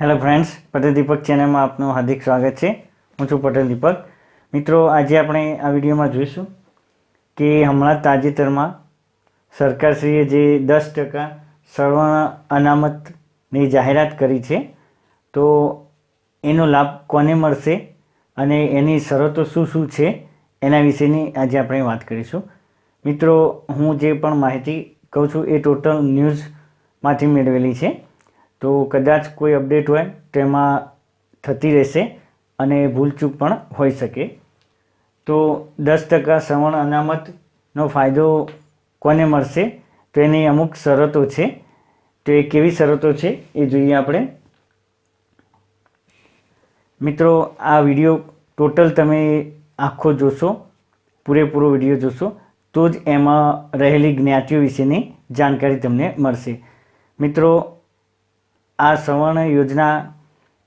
Hello friends Patel દીપક ચેનલમાં આપનું હાર્દિક સ્વાગત છે. હું છું પટેલ દીપક મિત્રો, આજે આપણે આ વિડીયોમાં જોઈશું કે હમણાં તાજેતરમાં સરકારશ્રીએ જે દસ ટકા સવર્ણ અનામતની જાહેરાત કરી છે, તો એનો લાભ કોને મળશે અને એની શરતો શું શું છે, એના વિશેની આજે આપણે વાત કરીશું. મિત્રો, હું જે પણ માહિતી કહું છું એ ટોટલ ન્યૂઝમાંથી મેળવેલી છે. તો કદાચ કોઈ અપડેટ હોય તો એમાં થતી રહેશે અને ભૂલચૂક પણ હોઈ શકે. તો દસ ટકા શ્રવણ અનામતનો ફાયદો કોને મળશે? તો એની અમુક શરતો છે. તો એ કેવી શરતો છે એ જોઈએ આપણે. મિત્રો, આ વીડિયો ટોટલ તમે આખો જોશો, પૂરેપૂરો વીડિયો જોશો, તો જ એમાં રહેલી જ્ઞાતિઓ વિશેની જાણકારી તમને મળશે. મિત્રો આ સવર્ણ યોજના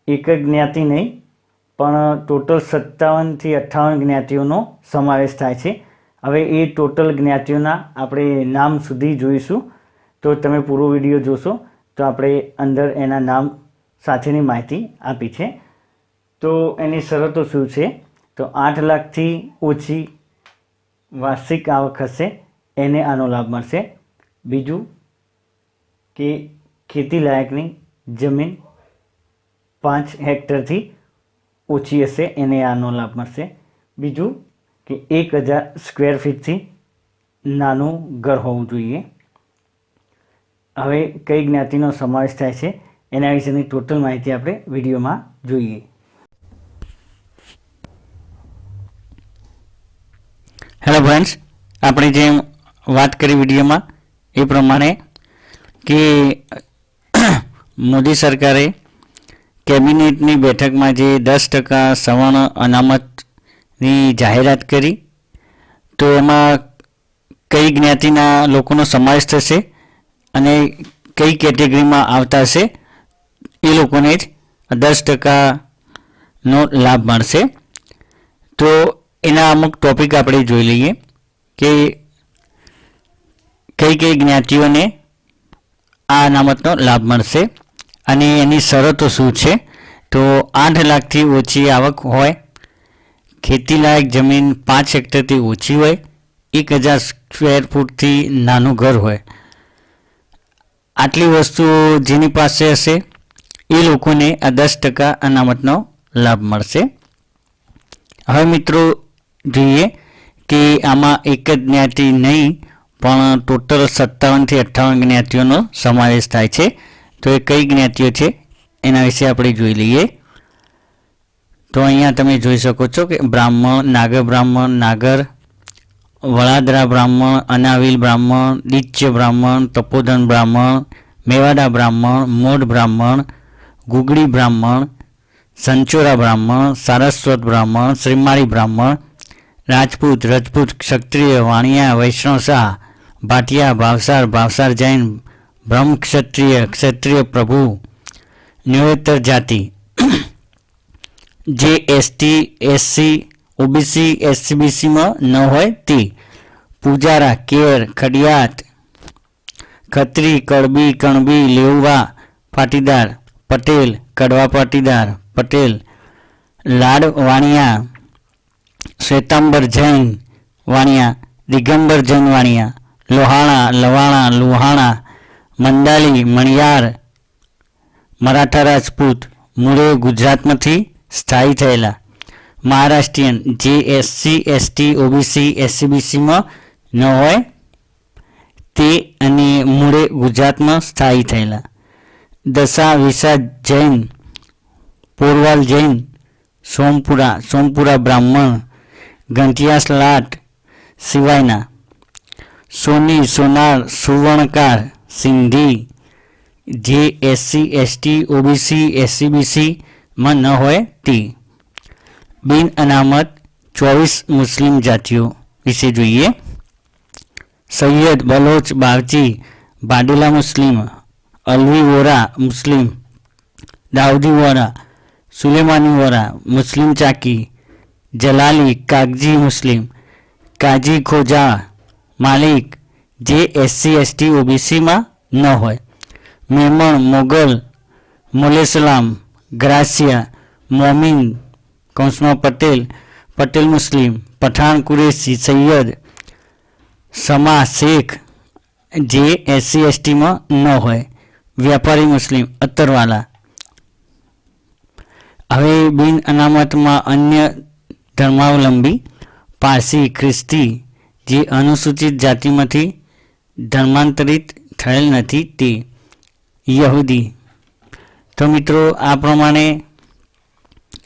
એક જ્ઞાતિ નહીં, પણ ટોટલ સત્તાવનથી અઠ્ઠાવન જ્ઞાતિઓનો સમાવેશ થાય છે. હવે એ ટોટલ જ્ઞાતિઓના આપણે નામ સુધી જોઈશું. તો તમે પૂરો વીડિયો જોશો, તો આપણે અંદર એના નામ સાથેની માહિતી આપી છે. તો એની શરતો શું છે? તો આઠ લાખથી ઓછી વાર્ષિક આવક હશે, એને આનો લાભ મળશે. બીજું કે ખેતી લાયકની જમીન પાંચ હેક્ટરથી ઓછી હશે, એને આનો લાભ મળશે. બીજું કે એક હજાર સ્ક્વેર ફીટથી નાનું ઘર હોવું જોઈએ. હવે કઈ જ્ઞાતિનો સમાવેશ થાય છે, એના વિશેની ટોટલ માહિતી આપણે વિડીયોમાં જોઈએ. હેલો ફ્રેન્ડ્સ આપણે જેમ વાત કરી વિડીયોમાં, એ પ્રમાણે કે મોદી સરકારે કેબિનેટની બેઠકમાં જે દસ ટકા સવર્ણ અનામતની જાહેરાત કરી, તો એમાં કઈ જ્ઞાતિના લોકોનો સમાવેશ થશે અને કઈ કેટેગરીમાં આવતા હશે, એ લોકોને જ દસ ટકાનો લાભ મળશે. તો એના અમુક ટોપિક આપણે જોઈ લઈએ કે કઈ કઈ જ્ઞાતિઓને આ અનામતનો લાભ મળશે. અને એની શરતો શું છે? તો આઠ લાખથી ઓછી આવક હોય, ખેતીલાયક જમીન પાંચ હેક્ટરથી ઓછી હોય, એક હજાર સ્ક્વેર ફૂટથી નાનું ઘર હોય. આટલી વસ્તુઓ જેની પાસે હશે, એ લોકોને આ દસ ટકા અનામતનો લાભ મળશે. હવે મિત્રો, જોઈએ કે આમાં એક જ જ્ઞાતિ નહીં, પણ ટોટલ સત્તાવનથી અઠ્ઠાવન જ્ઞાતિઓનો સમાવેશ થાય છે. તો એ કઈ જ્ઞાતિઓ છે? એના વિશે આપણે જોઈ લઈએ. તો અહીંયા તમે જોઈ શકો છો કે બ્રાહ્મણ નાગર બ્રાહ્મણ, નાગર, વળાદરા બ્રાહ્મણ, અનાવિલ બ્રાહ્મણ દિચ્ય બ્રાહ્મણ, તપોધન બ્રાહ્મણ, મેવાડા બ્રાહ્મણ, મોઢ બ્રાહ્મણ ગુગડી બ્રાહ્મણ, સંચોરા બ્રાહ્મણ, સારસ્વત બ્રાહ્મણ, શ્રીમાળી બ્રાહ્મણ, રાજપૂત, રજપૂત, ક્ષત્રિય, વાણિયા, વૈષ્ણવ શાહ, ભાટિયા, ભાવસાર ભાવસાર જૈન બ્રહ્મ ક્ષત્રિય ક્ષત્રિય પ્રભુ, ન્યોતર જાતિ. જે એસટી એસસી ઓબીસી એસસીબીસીમાં ન હોય તે પૂજારા કેર ખડિયાત, ખત્રી, કડબી, કણબી, લેઉવા, પાટીદાર, પટેલ, કડવા પાટીદાર, પટેલ, લાડ વાણિયા, શ્વેતાંબર જૈન વાણિયા, દિગંબર જૈન વાણિયા, લોહાણા, લવાણા, લુહાણા મંડાલી, મણિયાર, મરાઠા રાજપૂત, મૂળે ગુજરાતમાંથી સ્થાયી થયેલા. મહારાષ્ટ્રીયન જે એસસી એસટી ઓબીસી એસસીબીસીમાં ન હોય, તે અને મૂળે ગુજરાતમાં સ્થાયી થયેલા. દશા વિશા જૈન, પોરવાલ જૈન, સોમપુરા સોમપુરા બ્રાહ્મણ, ઘંટિયાસ લાટ સિવાયના. સોની, સોનાર, સુવર્ણકાર સિંધી જે એસસી એસટી ઓબીસી એસસીબીસીમાં ન હોય તે બિન અનામત ચોવીસ મુસ્લિમ જાતિઓ વિશે જોઈએ સૈયદ બલોચ બાવચી બાડેલા મુસ્લિમ અલવી વોરા મુસ્લિમ દાઉદી વોરા સુલેમાની વોરા મુસ્લિમ ચાકી જલાલી કાગજી મુસ્લિમ કાજી ખોજા માલિક જે એસસી એસટી ઓબીસીમાં ન હોય. મેમણ, મોગલ, મુલેસલામ, ગ્રાસિયા, મોમિન, કૌંસમાં પટેલ પટેલ મુસ્લિમ, પઠાણ કુરેશી, સૈયદ, સમા, શેખ, જે એસસી એસટીમાં ન હોય. વ્યાપારી મુસ્લિમ અત્તરવાલા હવે બિન અનામતમાં અન્ય ધર્માવલંબી, પારસી, ખ્રિસ્તી, જે અનુસૂચિત જાતિમાંથી ધર્માંતરિત થયેલ નથી તે. યહૂદી. તો મિત્રો, આ પ્રમાણે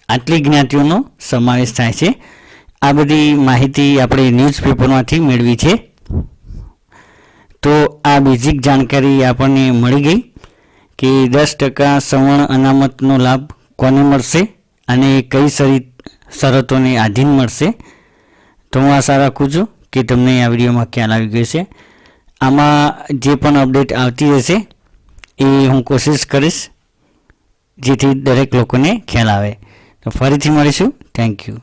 આટલી જ્ઞાતિઓનો સમાવેશ થાય છે. આ બધી માહિતી આપણે ન્યૂઝપેપરમાંથી મેળવી છે. તો આ બેઝિક જાણકારી આપણને મળી ગઈ કે દસ ટકા સવર્ણ અનામતનો લાભ કોને મળશે અને કઈ શરી, શરતોને આધીન મળશે. તો હું આશા રાખું છું કે તમને આ વિડીયોમાં ખ્યાલ આવી ગયો છે આમાં જે પણ અપડેટ આવતી હશે એ હું કોશિશ કરીશ, જેથી દરેક લોકોને ખ્યાલ આવે. તો ફરીથી મળીશું. Thank you